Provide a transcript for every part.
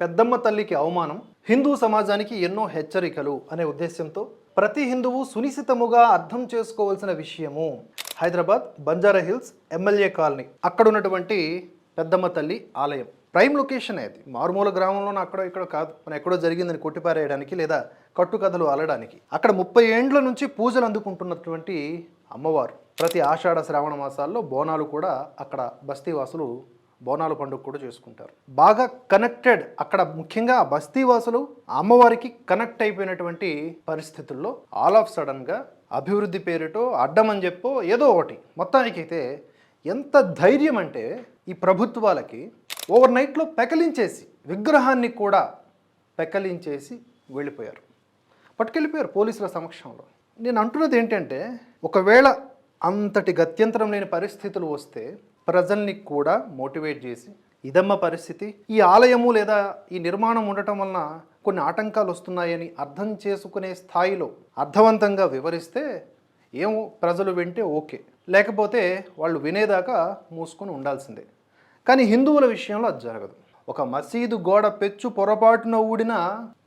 పెద్దమ్మ తల్లికి అవమానం హిందూ సమాజానికి ఎన్నో హెచ్చరికలు అనే ఉద్దేశంతో ప్రతి హిందువు సునిశితముగా అర్థం చేసుకోవాల్సిన విషయము. Hyderabad Banjara hills MLA colony. అక్కడ ఉన్నటువంటి పెద్దమ్మ తల్లి ఆలయం. ప్రైమ్ లొకేషన్ అది. మారుమూల గ్రామంలోనూ అక్కడ ఇక్కడ కాదు. మన ఎక్కడో జరిగిందని కొట్టిపారేయడానికి లేదా కట్టుకథలు అలడానికి అక్కడ ముప్పై ఏండ్ల నుంచి పూజలు అందుకుంటున్నటువంటి అమ్మవారు. ప్రతి ఆషాఢ శ్రావణ మాసాల్లో బోనాలు కూడా అక్కడ బస్తీవాసులు బోనాల పండుగ కూడా చేసుకుంటారు. బాగా కనెక్టెడ్ అక్కడ ముఖ్యంగా బస్తీవాసులు అమ్మవారికి కనెక్ట్ అయిపోయినటువంటి పరిస్థితుల్లో ఆల్ ఆఫ్ సడన్గా అభివృద్ధి పేరిటో అడ్డమని చెప్పో ఏదో ఒకటి. మొత్తానికైతే ఎంత ధైర్యం అంటే ఈ ప్రభుత్వాలకి ఓవర్ నైట్లో పెకలించేసి విగ్రహాన్ని కూడా పెకలించేసి వెళ్ళిపోయారు. పట్టుకెళ్ళిపోయారు పోలీసుల సమక్షంలో. నేను అంటున్నది ఏంటంటే ఒకవేళ అంతటి గత్యంతరం లేని పరిస్థితులు వస్తే ప్రజల్ని కూడా మోటివేట్ చేసి ఇదమ్మ పరిస్థితి ఈ ఆలయము లేదా ఈ నిర్మాణం ఉండటం వలన కొన్ని ఆటంకాలు వస్తున్నాయని అర్థం చేసుకునే స్థాయిలో అర్థవంతంగా వివరిస్తే ఏమో ప్రజలు వింటే ఓకే. లేకపోతే వాళ్ళు వినేదాకా మూసుకొని ఉండాల్సిందే. కానీ హిందువుల విషయంలో అది జరగదు. ఒక మసీదు గోడ పెచ్చు పొరపాటున ఊడినా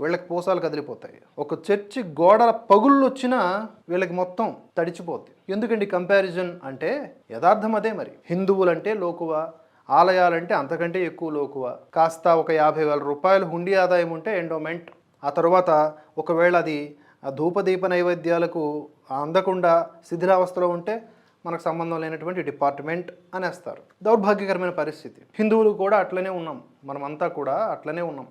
వీళ్ళకి పూసాలు కదిలిపోతాయి. ఒక చర్చి గోడల పగుళ్ళు వచ్చినా వీళ్ళకి మొత్తం తడిచిపోద్ది. ఎందుకండి కంపారిజన్ అంటే యథార్థం అదే మరి. హిందువులంటే లోకువ? ఆలయాలంటే అంతకంటే ఎక్కువ లోకువ? కాస్త ఒక యాభై వేల రూపాయలు హుండీ ఆదాయం ఉంటే ఎండోమెంట్ ఆ తర్వాత ఒకవేళ అది ఆ ధూపదీప నైవేద్యాలకు అందకుండా శిథిలావస్థలో ఉంటే మనకు సంబంధం లేనటువంటి డిపార్ట్మెంట్ అనేస్తారు. దౌర్భాగ్యకరమైన పరిస్థితి. హిందువులు కూడా అట్లనే ఉన్నాం. మనమంతా కూడా అట్లనే ఉన్నాం.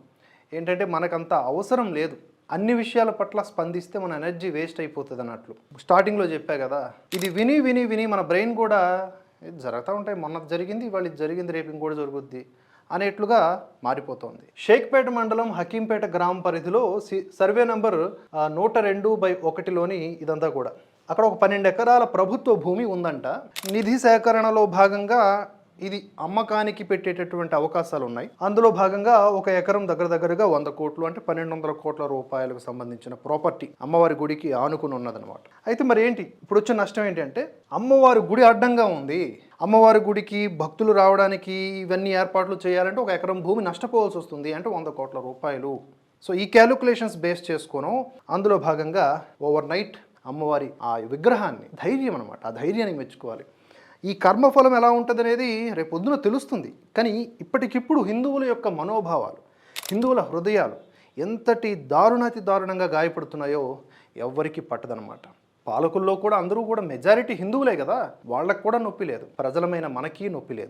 ఏంటంటే మనకంత అవసరం లేదు. అన్ని విషయాల పట్ల స్పందిస్తే మన ఎనర్జీ వేస్ట్ అయిపోతుంది అన్నట్లు. స్టార్టింగ్లో చెప్పా కదా ఇది విని విని విని మన బ్రెయిన్ కూడా ఇది జరుగుతూ ఉంటాయి. మొన్న జరిగింది ఇవాళ ఇది జరిగింది రేపు ఇంకోటి జరుగుద్ది అనేట్లుగా మారిపోతోంది. షేక్పేట మండలం హకీంపేట గ్రామ పరిధిలో సి- సర్వే నంబర్ నూట రెండు బై ఒకటిలోని ఇదంతా కూడా. అక్కడ ఒక పన్నెండు ఎకరాల ప్రభుత్వ భూమి ఉందంట. నిధి సేకరణలో భాగంగా ఇది అమ్మకానికి పెట్టేటటువంటి అవకాశాలు ఉన్నాయి. అందులో భాగంగా ఒక ఎకరం దగ్గర దగ్గరగా వంద కోట్లు అంటే పన్నెండు వందల కోట్ల రూపాయలకు సంబంధించిన ప్రాపర్టీ అమ్మవారి గుడికి ఆనుకుని ఉన్నదనమాట అయితే మరి ఏంటి? ఇప్పుడు వచ్చే నష్టం ఏంటంటే అమ్మవారి గుడి అడ్డంగా ఉంది. అమ్మవారి గుడికి భక్తులు రావడానికి ఇవన్నీ ఏర్పాట్లు చేయాలంటే ఒక ఎకరం భూమి నష్టపోవాల్సి వస్తుంది అంటే వంద కోట్ల రూపాయలు. సో ఈ క్యాలిక్యులేషన్స్ బేస్ చేసుకోను అందులో భాగంగా ఓవర్ నైట్ అమ్మవారి ఆ విగ్రహాన్ని ధైర్యం అనమాట ఆ ధైర్యాన్ని మెచ్చుకోవాలి. ఈ కర్మఫలం ఎలా ఉంటుంది అనేది రేపు పొద్దున తెలుస్తుంది. కానీ ఇప్పటికిప్పుడు హిందువుల యొక్క మనోభావాలు హిందువుల హృదయాలు ఎంతటి దారుణాతి దారుణంగా గాయపడుతున్నాయో ఎవ్వరికీ పట్టదనమాట పాలకుల్లో కూడా అందరూ కూడా మెజారిటీ హిందువులే కదా. వాళ్ళకు కూడా నొప్పి లేదు. ప్రజలమైన మనకి నొప్పి లేదు.